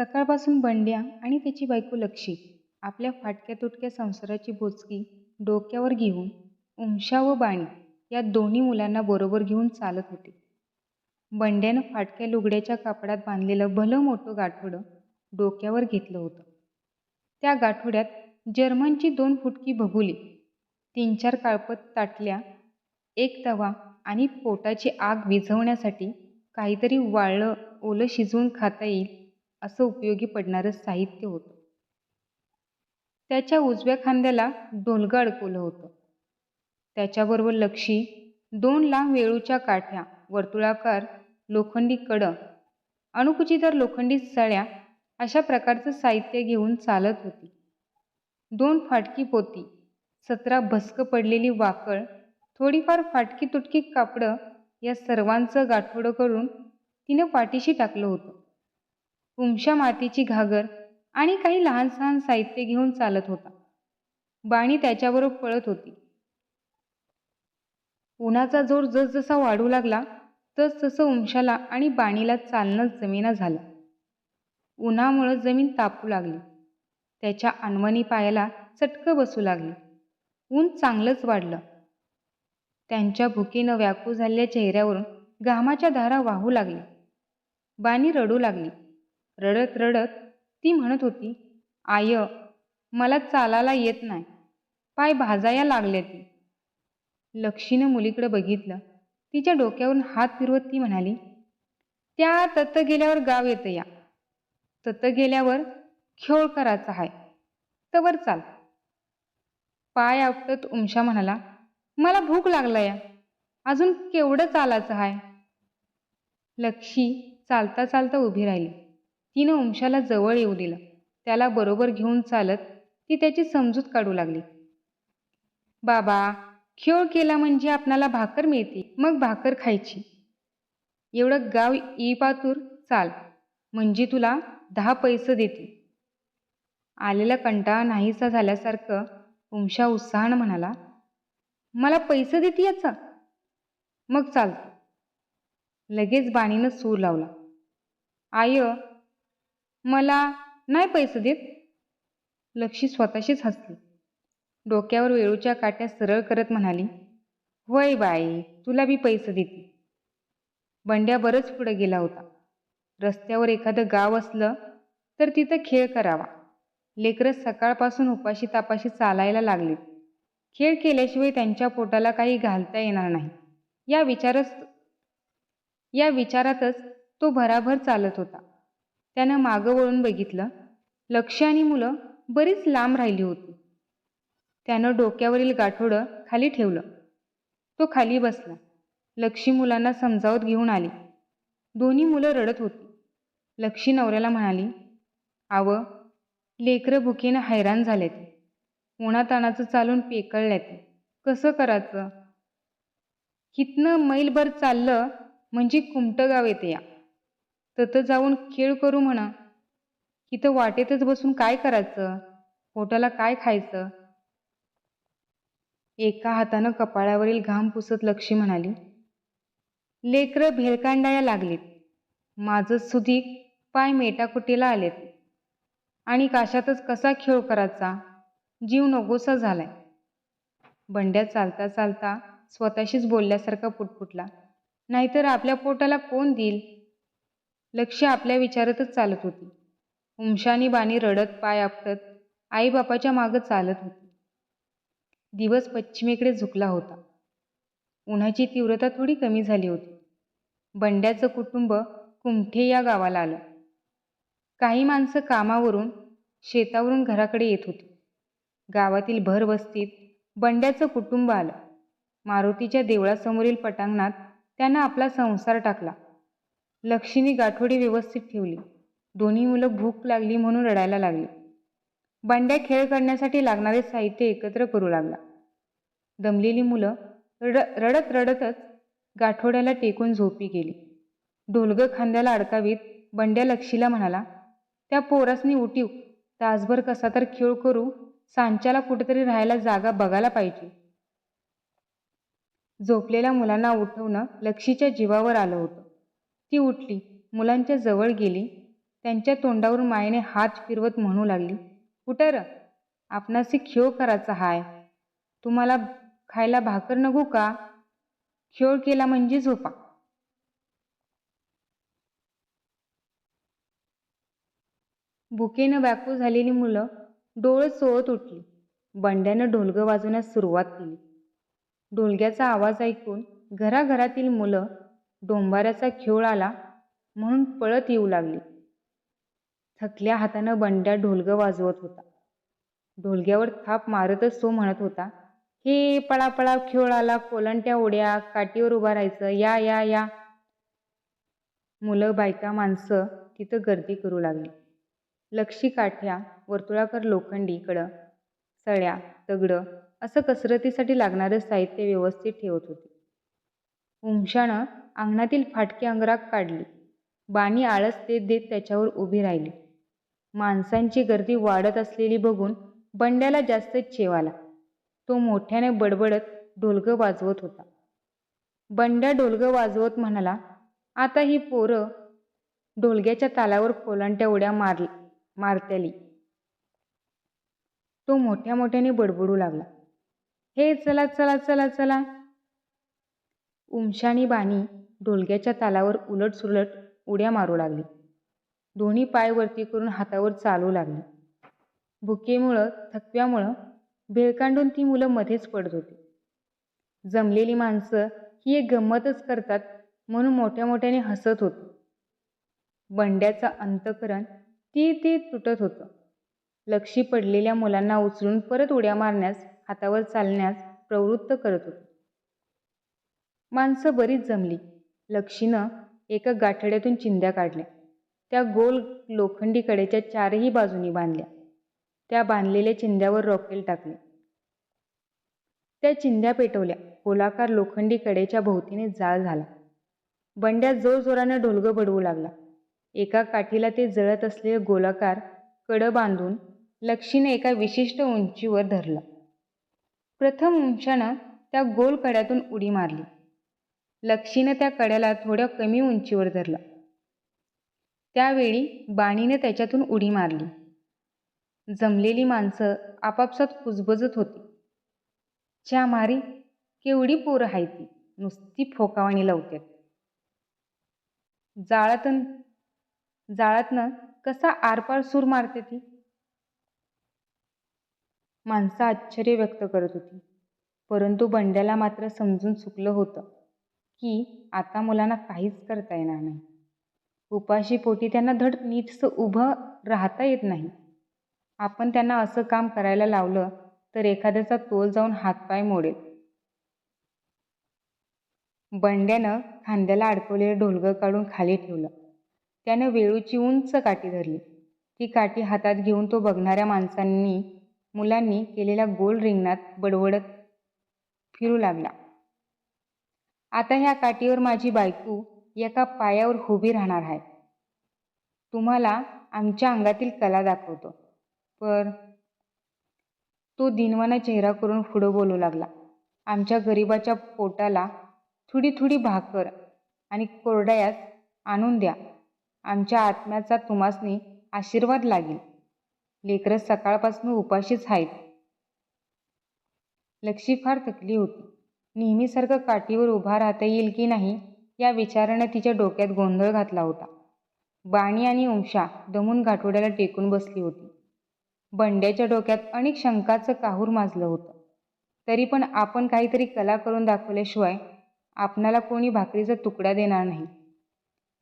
सकाळपासून बंड्या आणि त्याची बायको लक्षी आपल्या फाटक्या तुटक्या संसाराची बोचकी डोक्यावर घेऊन उमशा व बाणी या दोन्ही मुलांना बरोबर घेऊन चालत होते. बंड्यानं फाटक्या लुगड्याच्या कापडात बांधलेलं भलं मोठं गाठोडं डोक्यावर घेतलं होतं. त्या गाठोड्यात जर्मनची दोन फुटकी भगुली, तीन चार काळपत ताटल्या, एक तवा आणि पोटाची आग विझवण्यासाठी काहीतरी वाळलं ओलं शिजवून खाता येईल असं उपयोगी पडणारं साहित्य होतं. त्याच्या उजव्या खांद्याला डोलगं अडकवलं होतं. त्याच्याबरोबर लक्षी दोन लांब वेळूच्या काठ्या, वर्तुळाकार लोखंडी कडं, अणुकुचीदार लोखंडी सळ्या अशा प्रकारचं साहित्य घेऊन चालत होती. दोन फाटकी पोती, सतरा भस्क पडलेली वाकळ, थोडीफार फाटकी तुटकी कापडं या सर्वांचं गाठोडं करून तिनं पाठीशी टाकलं होतं. उमशा मातीची घागर आणि काही लहान सहान साहित्य घेऊन चालत होता. बाणी त्याच्याबरोबर पळत होती. उन्हाचा जोर जसजसा वाढू लागला तसतसं उमशाला आणि बाणीला चालणं जमेना झालं. उन्हामुळं जमीन तापू लागली. त्याच्या अनवणी पायाला चटकं बसू लागली. ऊन चांगलंच वाढलं. त्यांच्या भुकेनं व्याकू झालेल्या चेहऱ्यावरून घामाच्या धारा वाहू लागल्या. बाणी रडू लागली. रडत रडत ती म्हणत होती, आय, मला चालायला येत नाही पाय भाजाया लागल्याती. लक्ष्मीनं मुलीकडं बघितलं. तिच्या डोक्यावरून हात फिरवत ती म्हणाली, त्या तत्त गेल्यावर गाव येतं या तत्त गेल्यावर खेळ करायचा हाय. तवर चाल. पाय आपटत उमशा म्हणाला, मला भूक लागला या अजून केवढं चालायचं हाय. लक्षी चालता चालता उभी राहिली. तिनं उमशाला जवळ येऊ दिलं. त्याला बरोबर घेऊन चालत ती त्याची समजूत काढू लागली. बाबा, खेळ केला म्हणजे आपणाला भाकर मिळते. मग भाकर खायची. एवढं गाव ईपातूर चाल, म्हणजे तुला दहा पैसे देते. आलेला कंटाळा नाहीसा झाल्यासारखं उमशा उत्साहानं म्हणाला, मला पैसे देते याचा मग चालतं. लगेच बाणीनं सूर लावला, आय, मला नाही पैसे देत. लक्ष्मी स्वतःशीच हसली. डोक्यावर वेळूच्या काट्या सरळ करत म्हणाली, व्हय बाई, तुला बी पैसे देते. बंड्या बरंच पुढं गेला होता. रस्त्यावर एखादं गाव असलं तर तिथं खेळ करावा. लेकरं सकाळपासून उपाशी तापाशी चालायला लागलेत खेळ केल्याशिवाय त्यांच्या पोटाला काही घालता येणार नाही या विचारच या विचारातच तो भराभर चालत होता. त्यानं मागं वळून बघितलं. लक्ष आणि मुलं बरीच लांब राहिली होती. त्यानं डोक्यावरील गाठोडं खाली ठेवलं. तो खाली बसला. लक्ष्मी मुलांना समजावत घेऊन आली. दोन्ही मुलं रडत होती. लक्ष्मी नवऱ्याला म्हणाली, आव, लेकरं भुकेनं हैराण झालेत उन्हातान्हाचं चालून पेकळल्यात कसं करायचं? हितनं मैलभर चाललं म्हणजे कुमटं गाव येते या तथं जाऊन खेळ करू म्हणा. इथं वाटेतच बसून काय करायचं? पोटाला काय खायचं? एका हातानं कपाळावरील घाम पुसत लक्ष्मी म्हणाली, लेकरं भेलकांडाया लागलीत. माझं सुधीक पाय मेटाकुटीला आलेत. आणि काशातच कसा खेळ करायचा? जीव नकोसा झालाय. बंड्या चालता चालता स्वतःशीच बोलल्यासारखा पुटपुटला, नाहीतर आपल्या पोटाला कोण देईल? लक्ष आपल्या विचारातच चालत होती. उमशा बाणी रडत पाय आपटत आईबापाच्या मागं चालत होती. दिवस पश्चिमेकडे झुकला होता. उन्हाची तीव्रता थोडी कमी झाली होती. बंड्याचं कुटुंब कुमठे या गावाला आलं. काही माणसं कामावरून, शेतावरून घराकडे येत होती. गावातील भर वस्तीत बंड्याचं कुटुंब आलं. मारुतीच्या देवळासमोरील पटांगणात त्यानं आपला संसार टाकला. लक्ष्मीने गाठोडी व्यवस्थित ठेवली. दोन्ही मुलं भूक लागली म्हणून रडायला लागली. बंड्या खेळ करण्यासाठी लागणारे साहित्य एकत्र करू लागला. दमलेली मुलं रड रडत रडतच गाठोड्याला टेकून झोपी गेली. ढोलगं खांद्याला अडकावीत बंड्या लक्षीला म्हणाला, त्या पोरासनी उठीव. तासभर कसा तर खेळ करू. सांच्याला कुठेतरी राहायला जागा बघायला पाहिजे. झोपलेल्या मुलांना उठवणं लक्षीच्या जीवावर आलं होतं. ती उठली. मुलांच्या जवळ गेली. त्यांच्या तोंडावर मायेने हात फिरवत म्हणू लागली कुठं र आपणासी खेळ करायचा हाय तुम्हाला खायला भाकर नको का खेळ केला म्हणजे झोपा भुकेनं व्याकू झालेली मुलं डोळं चोळत उठली बंड्यानं ढोलगं वाजवण्यास सुरुवात केली ढोलग्याचा आवाज ऐकून घराघरातील मुलं डोंबाऱ्याचा खेळ आला म्हणून पळत येऊ लागली. थकल्या हातानं बंड्या ढोलगं वाजवत होता. ढोलग्यावर थाप मारतच तो म्हणत होता हे पळापळा खेळ आला कोलंट्या ओढ्या काठीवर उभा राहायचं या या या. मुलं बायका माणसं तिथं गर्दी करू लागली. लक्षी काठ्या वर्तुळाकर लोखंडीकडं सळ्या दगडं असं कसरतीसाठी लागणारं साहित्य व्यवस्थित ठेवत होते. हुमशानं अंगणातील फाटकी अंगराग काढली. बाणी आळस देत देत त्याच्यावर उभी राहिली. माणसांची गर्दी वाढत असलेली बघून बंड्याला जास्तच चेव आला. तो मोठ्याने बडबडत ढोलगं वाजवत होता. बंड्या ढोलगं वाजवत म्हणाला आता ही पोरं ढोलग्याच्या तालावर कोलांट्या उड्या मार मारत्याली. तो मोठ्या मोठ्याने बडबडू लागला. हे चला चला चला चला उमशानी बाणी ढोलग्याच्या तालावर उलट सुलट उड्या मारू लागली. दोन्ही पाय वरती करून हातावर चालू लागली. भुकेमुळं थकव्यामुळं भेळकांडून ती मुलं मध्येच पडत होती. जमलेली माणसं ही एक गंमतच करतात म्हणून मोठ्या मोठ्याने हसत होती. बंड्याचं अंतकरण ती ती तुटत होतं. लक्षी पडलेल्या मुलांना उचलून परत उड्या मारण्यास हातावर चालण्यास प्रवृत्त करत होते. माणसं बरीच जमली. लक्षीनं एका गाठड्यातून चिंध्या काढल्या. त्या गोल लोखंडी कडेच्या चारही बाजूनी बांधल्या. त्या बांधलेल्या चिंध्यावर रॉकेल टाकले. त्या चिंध्या पेटवल्या. गोलाकार लोखंडी कडेच्या भोवतीने जाळ झाला. बंड्या जोरजोरानं ढोलगं बडवू लागला. एका काठीला ते जळत असलेले गोलाकार कडं बांधून लक्षीने एका विशिष्ट उंचीवर धरलं. प्रथम उंशानं त्या गोल कड्यातून उडी मारली. लक्षीनं त्या कड्याला थोड्या कमी उंचीवर धरलं. त्यावेळी बाणीने त्याच्यातून उडी मारली. जमलेली माणसं आपापसात कुजबजत होती. च्या मारी केवढी पोरं आहे ती नुसती फोकावाणी लावत्यात. जाळातून जाळातनं कसा आरपार सूर मारते ती? माणसं आश्चर्य व्यक्त करत होती. परंतु बंड्याला मात्र समजून चुकलं होतं. की आता मुलांना काहीच करता येणार नाही. उपाशी पोटी त्यांना धड नीटसं उभं राहता येत नाही. आपण त्यांना असं काम करायला लावलं तर एखाद्याचा तोल जाऊन हातपाय मोडेल. बंड्यानं खांद्याला अडकवलेलं ढोलगं काढून खाली ठेवलं. त्यानं वेळूची उंच काठी धरली. ती काठी हातात घेऊन तो बघणाऱ्या माणसांनी मुलांनी केलेल्या गोल रिंगणात बडबडत फिरू लागला. आता ह्या काठीवर माझी बायको एका पायावर उभी राहणार आहे. तुम्हाला आमच्या अंगातील कला दाखवतो. पर तो दिनवाना चेहरा करून पुढं बोलू लागला. आमच्या गरिबाच्या पोटाला थोडी थोडी भाकर आणि कोरड्यास आणून द्या. आमच्या आत्म्याचा तुम्हासनी आशीर्वाद लागेल. लेकरं सकाळपासून उपाशीच आहेत. लक्षी फार थकली होती. नेहमीसारखं काठीवर उभा राहता येईल की नाही या विचारानं तिच्या डोक्यात गोंधळ घातला होता. बाणी आणि उंशा दमून गाठोड्याला टेकून बसली होती. बंड्याच्या डोक्यात अनेक शंकाचं काहूर माजलं होतं. तरी पण आपण काहीतरी कला करून दाखवल्याशिवाय आपणाला कोणी भाकरीचा तुकडा देणार नाही.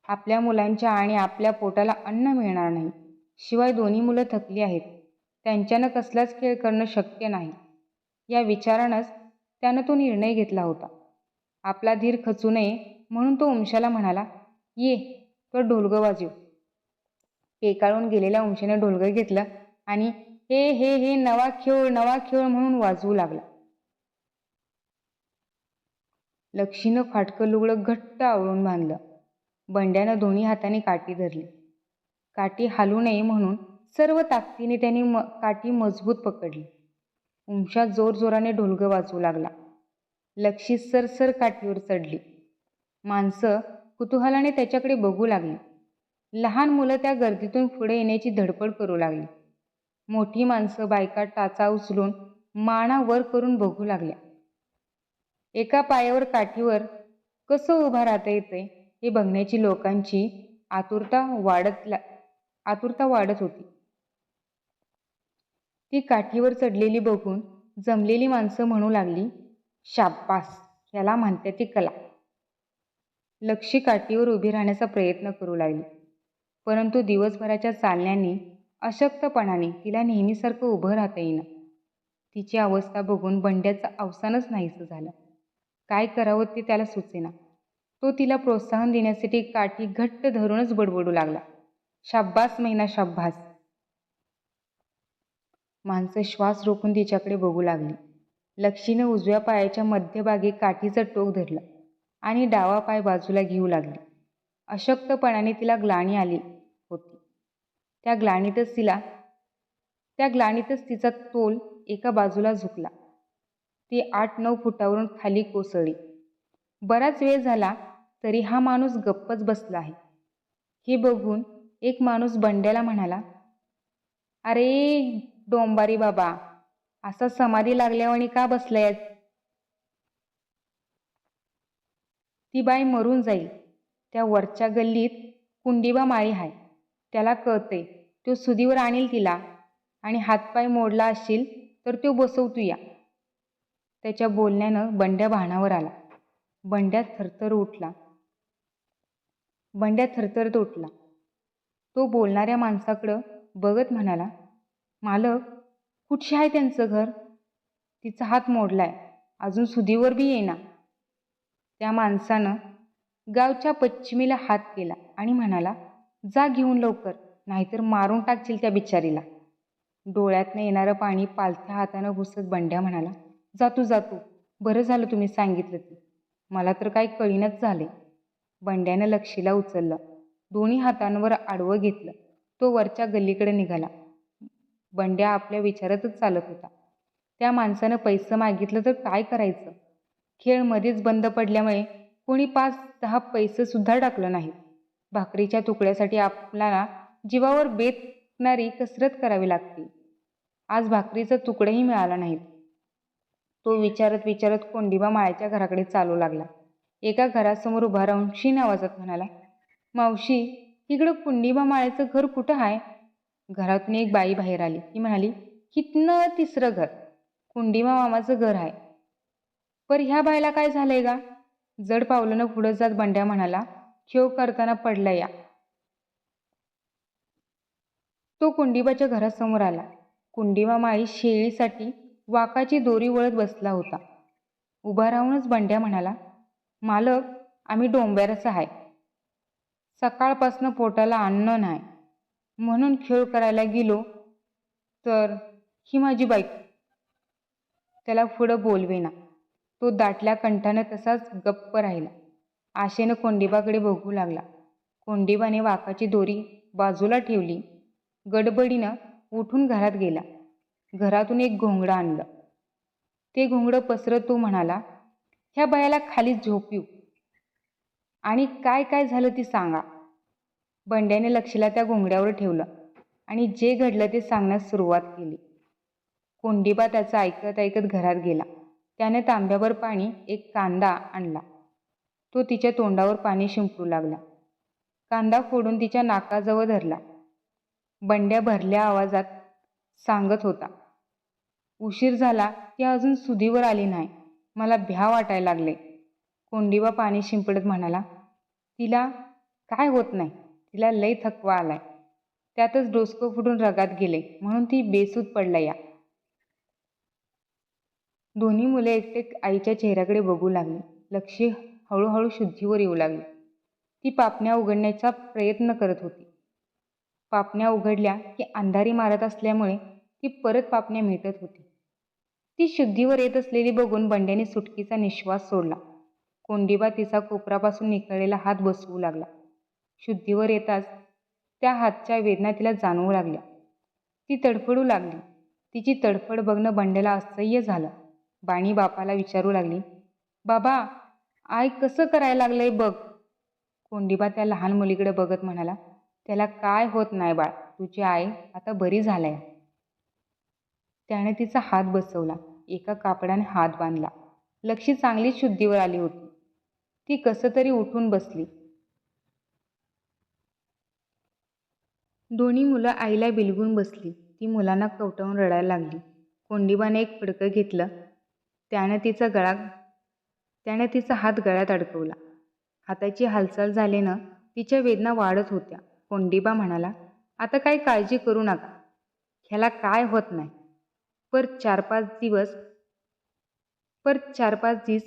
आपल्या मुलांच्या आणि आपल्या पोटाला अन्न मिळणार नाही. शिवाय दोन्ही मुलं थकली आहेत. त्यांच्यानं कसलाच खेळ करणं शक्य नाही. या विचारानंच त्यानं तो निर्णय घेतला होता. आपला धीर खचू नये म्हणून तो उमशाला म्हणाला ये तर ढोलगं वाजव. पेकाळून गेलेल्या उमशाने ढोलगं घेतलं आणि हे हे हे नवा खेळ नवा खेळ म्हणून वाजवू लागला. लक्षीनं फाटकं लुगडं घट्ट आवळून बांधलं. बंड्यानं दोन्ही हाताने काठी धरली. काठी हालू नये म्हणून सर्व ताकदीने त्यांनी म काठी मजबूत पकडली. उमशा जोरजोराने ढोलगं वाजवू लागला. लक्षी सरसर काठीवर चढली. माणसं कुतूहलाने त्याच्याकडे बघू लागली. लहान मुलं त्या गर्दीतून पुढे येण्याची धडपड करू लागली. मोठी माणसं बायका टाचा उचलून माना वर करून बघू लागल्या. एका पायावर काठीवर कसं उभा राहता येतंय हे बघण्याची लोकांची आतुरता वाढत ला आतुरता वाढत होती. ती काठीवर चढलेली बघून जमलेली माणसं म्हणू लागली शाब्बास याला म्हणते ती कला. लक्षी काठीवर उभी राहण्याचा प्रयत्न करू लागली. परंतु दिवसभराच्या चालण्याने अशक्तपणाने तिला नेहमीसारखं उभं राहता येईना. तिची अवस्था बघून बंड्याचं अवसानच नाहीसं झालं. काय करावं ते त्याला सुचेना. तो तिला प्रोत्साहन देण्यासाठी काठी घट्ट धरूनच बडबडू लागला. शाब्बास महिना शाब्बास माणसं श्वास रोखून तिच्याकडे बघू लागली. लक्षीनं उजव्या पायाच्या मध्यभागी काठीचं टोक धरलं आणि डावा पाय बाजूला घेऊ लागली. अशक्तपणाने तिला ग्लाणी आली होती. त्या ग्लाणीतच तिला त्या ग्लाणीतच तिचा तोल एका बाजूला झुकला. ती आठ नऊ फुटावरून खाली कोसळली. बराच वेळ झाला तरी हा माणूस गप्पच बसला आहे. हे बघून एक माणूस बंड्याला म्हणाला अरे डोंबारी बाबा असा समाधी लागल्यावानी का बसलायस ती बाई मरून जाईल त्या वरच्या गल्लीत कुंडीबा माळी आहे त्याला कळते तो सुदीवर आणील तिला आणि हातपाय मोडला असशील तर तो बसवतो या. त्याच्या बोलण्यानं बंड्या भानावर आला. बंड्या थरथर उठला. बंड्या थरथरत उठला. तो बोलणाऱ्या माणसाकडं बघत म्हणाला मालक कुठशी आहे त्यांचं घर? तिचा हात मोडलाय. अजून सुदीवर बी येईना. त्या माणसानं गावच्या पश्चिमेला हात केला आणि म्हणाला जा घेऊन लवकर नाहीतर मारून टाकशील त्या बिचारीला. डोळ्यातनं येणारं पाणी पालथ्या हातानं घुसत बंड्या म्हणाला जातू जातू बरं झालं तुम्ही सांगितलं ते. मला तर काही कळीनच झाले. बंड्यानं लक्षीला उचललं दोन्ही हातांवर आडवं घेतलं. तो वरच्या गल्लीकडे निघाला. बंड्या आपल्या विचारातच चालत होता. त्या माणसानं पैसे मागितलं तर काय करायचं? खेळ मध्येच बंद पडल्यामुळे कोणी पाच दहा पैसेसुद्धा टाकलं नाही भाकरीच्या तुकड्यासाठी आपल्याला जीवावर बेतणारी कसरत करावी लागते. आज भाकरीचा तुकडाही मिळाला नाही तो विचारत विचारत कोंडिबा माळ्याच्या घराकडे चालू लागला. एका घरासमोर उभा राहून शीन आवाजात म्हणाला मावशी इकडं कुंडिबा माळ्याचं घर कुठं आहे घरातून एक बाई बाहेर आली. ती म्हणाली कितनं तिसरं घर. कुंडीमा मामाचं घर आहे. पर ह्या बायला काय झालंय गा? जड पावलं पुढं जात बंड्या म्हणाला खेव करताना पडला या. तो कुंडिबाच्या घरासमोर आला. कुंडीमा माळी शेळीसाठी वाकाची दोरी वळत बसला होता. उभा राहूनच बंड्या म्हणाला मालक आम्ही डोंब्यारच आहे. सकाळपासनं पोटाला अन्न नाही. म्हणून खेळ करायला गेलो तर ही माझी बाईक त्याला पुढं बोलवेना. तो दाटल्या कंठानं तसाच गप्प राहिला. आशेनं कोंडिबाकडे बघू लागला. कोंडिबाने वाकाची दोरी बाजूला ठेवली. गडबडीनं उठून घरात गेला. घरातून एक घोंगडं आणलं. ते घोंगडं पसरत तो म्हणाला ह्या बायाला खाली येऊ. आणि काय काय झालं ती सांगा. बंड्याने लक्षला त्या घोंगड्यावर ठेवलं आणि जे घडलं ते सांगण्यास सुरुवात केली. कोंडीबा त्याचं ऐकत ऐकत घरात गेला. त्याने तांब्यावर पाणी एक कांदा आणला. तो तिच्या तोंडावर पाणी शिंपडू लागला. कांदा फोडून तिच्या नाकाजवळ धरला. बंड्या भरल्या आवाजात सांगत होता उशीर झाला ती अजून सुधीवर आली नाही. मला भ्या वाटायला लागले. कोंडीबा पाणी शिंपडत म्हणाला तिला काय होत नाही? तिला लय थकवा आलाय. त्यातच डोसकं फुटून रगात गेले. म्हणून ती बेसूत पडला या. दोन्ही मुले एकटेक आईच्या चेहऱ्याकडे बघू लागली. लक्ष हळूहळू शुद्धीवर येऊ लागली. ती पापण्या उघडण्याचा प्रयत्न करत होती. पापण्या उघडल्या की अंधारी मारत असल्यामुळे ती परत पापण्या मिटत होती. ती शुद्धीवर येत असलेली बघून बंड्याने सुटकीचा निश्वास सोडला. कोंडीबा तिचा कोपरापासून निखळलेला हात बसवू लागला. शुद्धीवर येताच त्या हातच्या वेदना तिला जाणवू लागल्या. ती तडफडू लागली. तिची तडफड बघणं बंडेला असह्य झालं. बाणी बापाला विचारू लागली बाबा आय कसं करायला लागलंय बघ. कोंडीबा त्या लहान मुलीकडे बघत म्हणाला त्याला काय होत नाही बाळ तुझी आई आता बरी झालाय. त्याने तिचा हात बसवला एका कापडाने हात बांधला. लक्षी चांगलीच शुद्धीवर आली होती. ती कसं तरी उठून बसली. दोन्ही मुलं आईला बिलगून बसली. ती मुलांना कवटावून रडायला लागली. कोंडीबाने एक फडकं घेतलं. त्यानं तिचा गळा त्याने तिचा हात गळ्यात अडकवला. हाताची हालचाल झाल्यानं तिच्या वेदना वाढत होत्या. कोंडीबा म्हणाला आता काही काळजी करू नका. ह्याला काय होत नाही. पर चार पाच दिवस पर चार पाच दिवस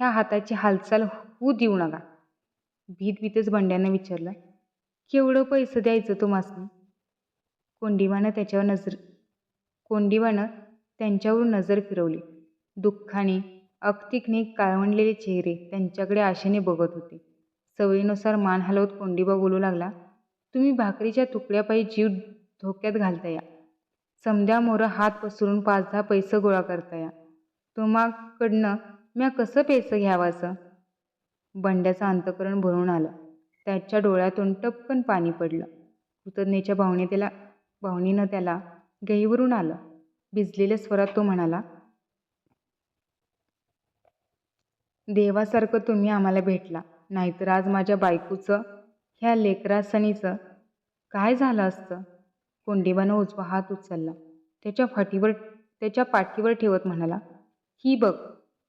ह्या हाताची हालचाल होऊ देऊ नका. भीत भीतच बंड्यानं विचारलं. केवढं पैसे द्यायचं तुम्हाला कोंडीबानं त्याच्यावर नजर कोंडीबानं त्यांच्यावर नजर फिरवली. दुःखाने अक्तिकने काळवंडलेले चेहरे त्यांच्याकडे आशेने बघत होते. सवयीनुसार मान हलवत कोंडीबा बोलू लागला तुम्ही भाकरीच्या तुकड्यापायी जीव धोक्यात घालता या. समद्या मोरं हात पसरून पाच दहा पैसे गोळा करता या. तुम्हाकडनं म्या कसं पैसे घ्यावाचं? बंड्याचं अंतकरण भरून आलं. त्याच्या डोळ्यातून टपकन पाणी पडलं. कृतज्ञेच्या भावने त्याला भावनीनं त्याला गहीवरून आलं. भिजलेल्या स्वरात तो म्हणाला देवासारखं तुम्ही आम्हाला भेटला. नाहीतर आज माझ्या बायकोचं ह्या लेकरासणीचं काय झालं असतं? कोंडीबानं उजवा हात उचलला. त्याच्या फाटीवर त्याच्या पाठीवर ठेवत म्हणाला ही बघ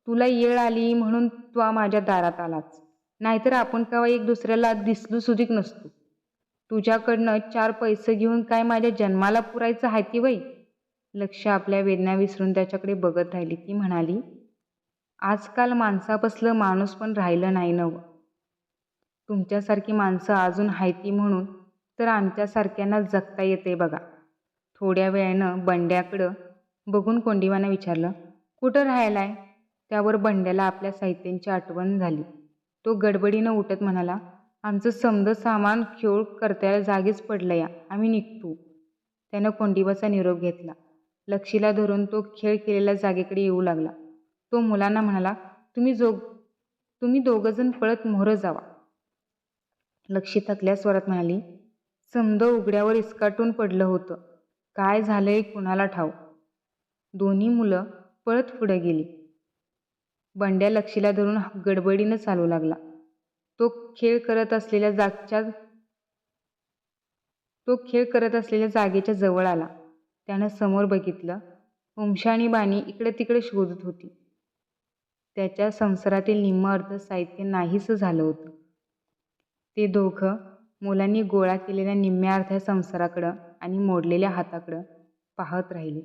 तुला येळ आली म्हणून तू माझ्या दारात आलाच नाहीतर आपण केव्हा एक दुसऱ्याला दिसलो सुधीक नसतो. तुझ्याकडनं चार पैसे घेऊन काय माझ्या जन्माला पुरायचं आहे ती वय लक्ष आपल्या वेदना विसरून त्याच्याकडे बघत राहिली. ती म्हणाली आजकाल माणसापसलं माणूस पण राहिलं नाही नवं. तुमच्यासारखी माणसं अजून हायती म्हणून तर आमच्यासारख्यांना जगता येते बघा. थोड्या वेळानं बंड्याकडं बघून कोंडीवानं विचारलं कुठं राहायलाय? त्यावर बंड्याला आपल्या साहित्यांची आठवण झाली. तो गडबडीनं उठत म्हणाला आमचं समद सामान खेळ करत्याला जागीच पडलं या आम्ही निघतो. त्यानं कोंडीबाचा निरोप घेतला. लक्षीला धरून तो खेळ केलेल्या जागेकडे येऊ लागला. तो मुलांना म्हणाला तुम्ही जोग तुम्ही दोघंजण पळत मोहरं जावा. लक्षी थकल्या स्वरात म्हणाली समद उघड्यावर इसकाटून पडलं होतं. काय झालंय कुणाला ठाव दोन्ही मुलं पळत पुढे गेली. बंड्या लक्षीला धरून गडबडीनं चालू लागला. तो खेळ करत असलेल्या जागच्या तो खेळ करत असलेल्या जागेच्या जवळ आला. त्यानं समोर बघितलं उमशा बाणी इकडे तिकडे शोधत होती. त्याच्या संसारातील निम्म अर्थ साहित्य नाहीसं झालं होतं. ते दोघं मुलांनी गोळा केलेल्या निम्म्या अर्ध्या संसाराकडं आणि मोडलेल्या हाताकडं पाहत राहिले.